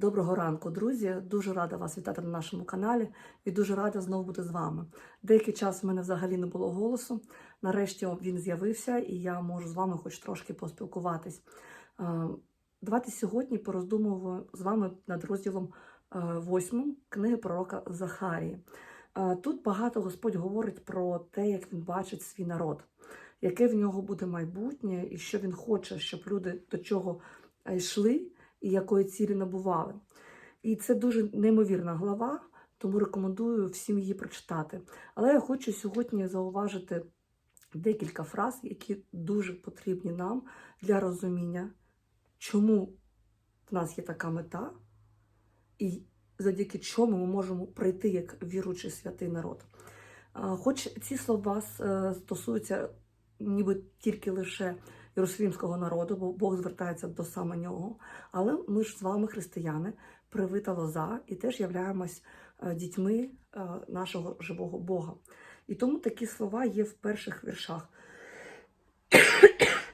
Доброго ранку, друзі. Дуже рада вас вітати на нашому каналі і дуже рада знову бути з вами. Деякий час в мене взагалі не було голосу. Нарешті він з'явився, і я можу з вами хоч трошки поспілкуватись. Е, Давайте сьогодні пороздумуємо з вами над розділом е, восьмим книги пророка Захарії. Е, Тут багато Господь говорить про те, як він бачить свій народ, яке в нього буде майбутнє, і що він хоче, щоб люди до чого е, йшли і якої цілі набували. І це дуже неймовірна глава, тому рекомендую всім її прочитати. Але я хочу сьогодні зауважити декілька фраз, які дуже потрібні нам для розуміння, чому в нас є така мета, і завдяки чому ми можемо прийти як віруючий святий народ. Хоч ці слова е, стосуються ніби тільки лише Єрусалімського народу, бо Бог звертається до саме нього. Але ми ж з вами, християни, привита лоза, і теж являємось е, дітьми е, нашого живого Бога. І тому такі слова є в перших віршах.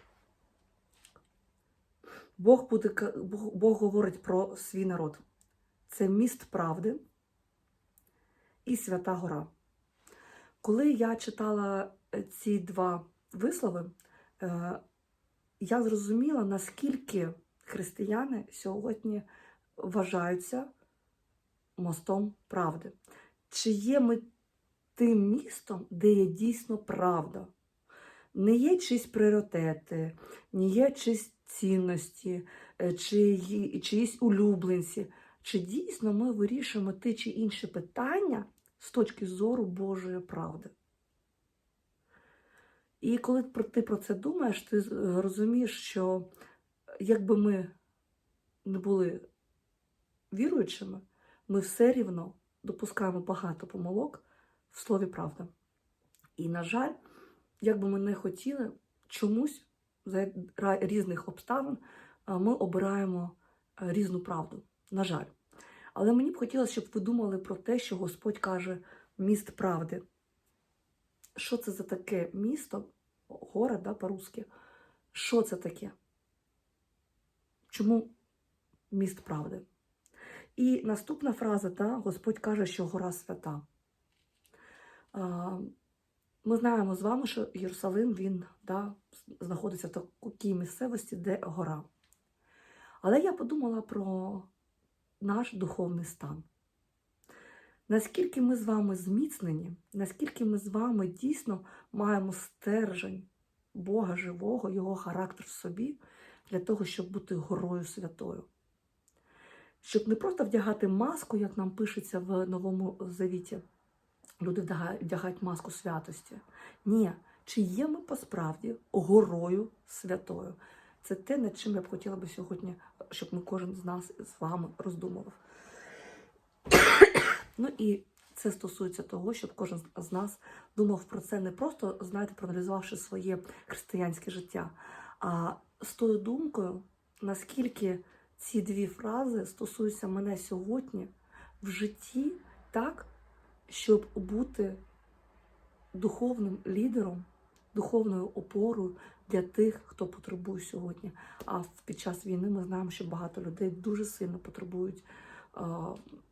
Бог, буде, Бог, говорить про свій народ. Це міст правди і свята гора. Коли я читала е, ці два вислови, я зрозуміла, наскільки християни сьогодні вважаються мостом правди. Чи є ми тим містом, де є дійсно правда? Не є чиїсь пріоритети, не є чиїсь цінності, е, чи чиїсь улюбленці. Чи дійсно ми вирішуємо ті чи інші питання з точки зору Божої правди? І коли ти про це думаєш, ти розумієш, що якби ми не були віруючими, ми все рівно допускаємо багато помилок в слові правда. І, на жаль, як би ми не хотіли, чомусь за різних обставин ми обираємо різну правду. На жаль. Але мені б хотілося, щоб ви думали про те, що Господь каже міст правди. Що це за таке місто, город, да, по-русски? Що це таке? Чому міст правди? І наступна фраза, да, Господь каже, що гора свята. Ми знаємо з вами, що Єрусалим він да, знаходиться в такій місцевості, де гора. Але я подумала про наш духовний стан. Наскільки ми з вами зміцнені, наскільки ми з вами дійсно маємо стержень Бога живого, Його характер в собі, для того, щоб бути горою святою. Щоб не просто вдягати маску, як нам пишеться в Новому Завіті. Люди вдягають, маску святості. Ні, чи є ми посправді горою святою? Це те, над чим я б хотіла би сьогодні, щоб ми кожен з нас з вами роздумував. Ну і це стосується того, щоб кожен з нас думав про це не просто, знаєте, проаналізувавши своє християнське життя, а з тою думкою, наскільки ці дві фрази стосуються мене сьогодні в житті так, щоб бути духовним лідером, духовною опорою для тих, хто потребує сьогодні. А під час війни ми знаємо, що багато людей дуже сильно потребують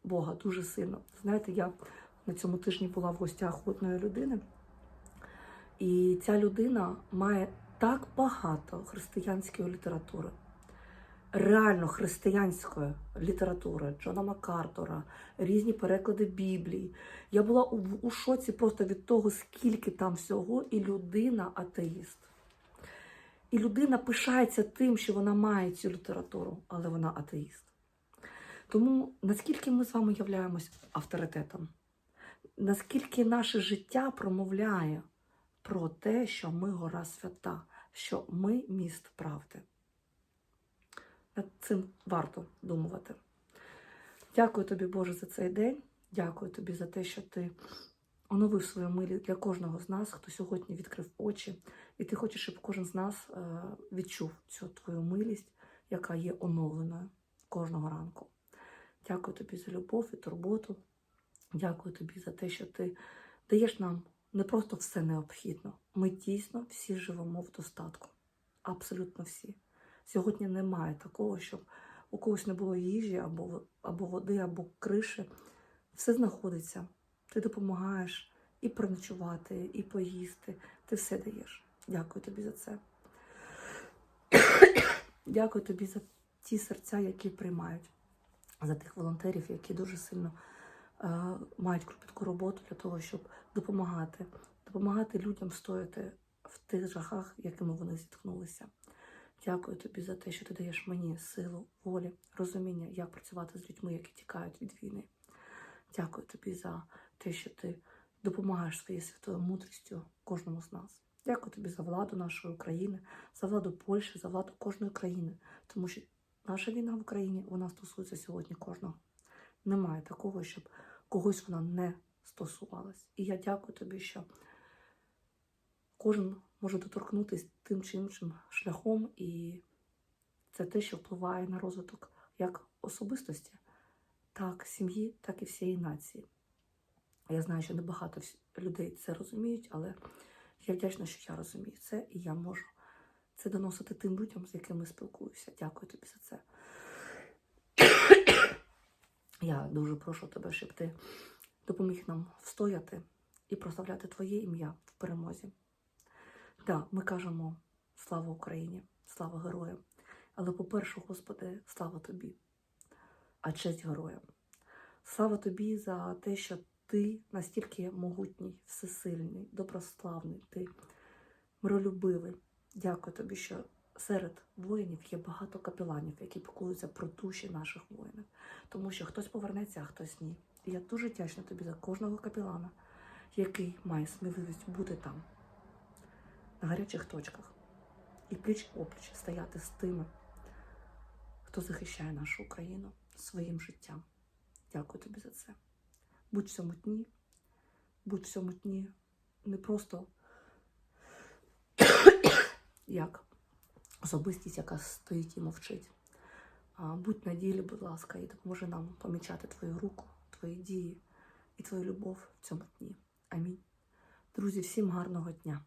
Бога, дуже сильно. Знаєте, я на цьому тижні була в гостях одної людини, і ця людина має так багато християнської літератури. Реально християнської літератури Джона Маккартора, різні переклади Біблії. Я була у, у шоці просто від того, скільки там всього, і людина атеїст. І людина пишається тим, що вона має цю літературу, але вона атеїст. Тому наскільки ми з вами являємось авторитетом? Наскільки наше життя промовляє про те, що ми гора свята, що ми міст правди? Над цим варто думати. Дякую тобі, Боже, за цей день. Дякую тобі за те, що ти оновив свою милість для кожного з нас, хто сьогодні відкрив очі. І ти хочеш, щоб кожен з нас е, відчув цю твою милість, яка є оновленою кожного ранку. Дякую тобі за любов і турботу. Дякую тобі за те, що ти даєш нам не просто все необхідно. Ми дійсно всі живемо в достатку. Абсолютно всі. Сьогодні немає такого, щоб у когось не було їжі, або, або води, або криші. Все знаходиться. Ти допомагаєш і переночувати, і поїсти. Ти все даєш. Дякую тобі за це. Дякую тобі за ті серця, які приймають, за тих волонтерів, які дуже сильно е, мають кропітку роботу для того, щоб допомагати, допомагати людям стояти в тих жахах, якими вони зіткнулися. Дякую тобі за те, що ти даєш мені силу, волі, розуміння, як працювати з людьми, які тікають від війни. Дякую тобі за те, що ти допомагаєш своєю святою мудрістю кожному з нас. Дякую тобі за владу нашої України, за владу Польщі, за владу кожної країни, тому що наша війна в Україні вона стосується сьогодні кожного. Немає такого, щоб когось вона не стосувалась. І я дякую тобі, що кожен може доторкнутися тим чи іншим шляхом, і це те, що впливає на розвиток як особистості, так сім'ї, так і всієї нації. Я знаю, що небагато людей це розуміють, але я вдячна, що я розумію це, і я можу це доносити тим людям, з якими спілкуюся. Дякую тобі за це. Я дуже прошу тебе, щоб ти допоміг нам встояти і прославляти Твоє ім'я в перемозі. Так, ми кажемо слава Україні, слава героям. Але, по-перше, Господи, слава Тобі, а честь героям. Слава Тобі за те, що Ти настільки могутній, всесильний, доброславний, ти миролюбивий. Дякую тобі, що серед воїнів є багато капеланів, які піклуються про душі наших воїнів. Тому що хтось повернеться, а хтось ні. І я дуже вдячна тобі за кожного капелана, який має сміливість бути там, на гарячих точках, і пліч опліч стояти з тими, хто захищає нашу Україну своїм життям. Дякую тобі за це. Будь в будь в не просто як особистість, яка стоїть і мовчить. Будь на ділі, будь ласка, і допоможи нам помічати твою руку, твої дії і твою любов в цьому дні. Амінь. Друзі, всім гарного дня!